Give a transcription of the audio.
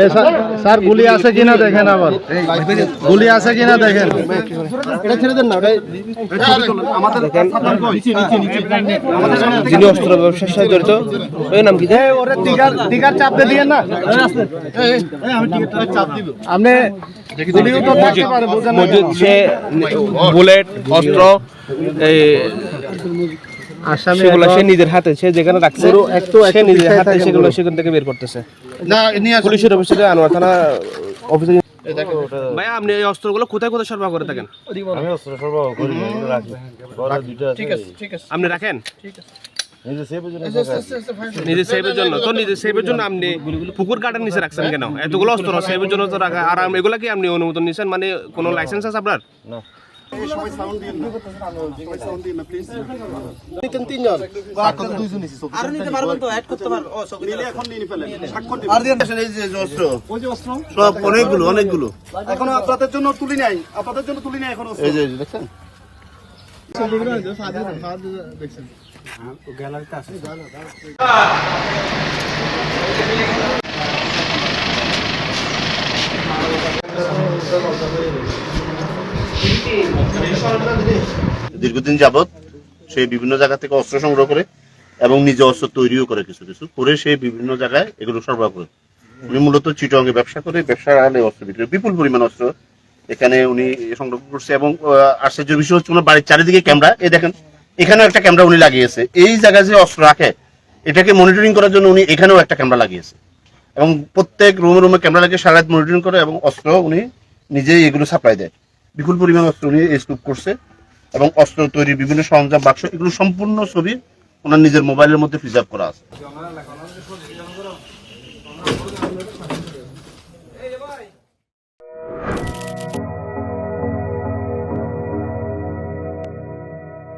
এ sir sir গুলি আছে কিনা দেখেন আবার। গুলি আছে কিনা দেখেন। যিনি অস্ত্র ব্যবসার সাথে জড়িত ওই নাম কি? টিকার টিকার চাপ দিয়ে না। আপনি গুলিও তো থাকতে পারে বুঝেন না। মজুদ কেন? সে বুলেট অস্ত্র এই আসামি সেগুলো সে নিজের হাতে সে যেখানে রাখছে পুরো একটু সে নিজের হাতে সেগুলো সেখান থেকে বের করতেছে। না পুলিশের অফিসে আনোয়ার থানা অফিসে ভাই আপনি এই অস্ত্রগুলো কোথায় কোথায় সরবরাহ করে থাকেন? আমি অস্ত্র সরবরাহ করি না, এগুলো রাখি। আছে। আপনি রাখেন? নিজের সেভের জন্য তো নিজের সেভের জন্য আপনি পুকুর কাটার নিচে রাখছেন কেন? এতগুলো অস্ত্র সেভের জন্য তো রাখা আর এগুলা কি আপনি অনুমোদন নিছেন মানে কোনো লাইসেন্স আছে আপনার? অনেকগুলো অনেকগুলো। এখনও আপনাদের জন্য তুলি নাই আপনাদের জন্য তুলি নাই এখনও এই যে এই যে দেখছেন। দীর্ঘদিন যাবৎ সে বিভিন্ন জায়গা থেকে অস্ত্র সংগ্রহ করে এবং নিজে অস্ত্র তৈরিও করে কিছু কিছু করে সে বিভিন্ন জায়গায় এগুলো সরবরাহ করে। উনি মূলত চিটঙ্গে ব্যবসা করে ব্যবসার আড়ালে অস্ত্র বিক্রি বিপুল পরিমাণ অস্ত্র এখানে উনি সংগ্রহ করছে এবং আহ, আশ্চর্যের বিষয় হচ্ছে ওনার বাড়ির চারিদিকে ক্যামেরা। এই দেখেন এখানেও একটা ক্যামেরা উনি লাগিয়েছে। এই জায়গায় যে অস্ত্র রাখে এটাকে মনিটরিং করার জন্য উনি এখানেও একটা ক্যামেরা লাগিয়েছে। এবং প্রত্যেক রুমে রুমে ক্যামেরা লাগিয়ে সারা রাত মনিটরিং করে এবং অস্ত্র উনি নিজেই এগুলো সাপ্লাই দেয়। বিপুল পরিমাণ অস্ত্র নিয়ে স্তূপ করছে এবং অস্ত্র তৈরির বিভিন্ন সরঞ্জাম, বাক্স, এগুলো সম্পূর্ণ ছবি ওনার নিজের মোবাইলের মধ্যে প্রিজার্ভ করা আছে।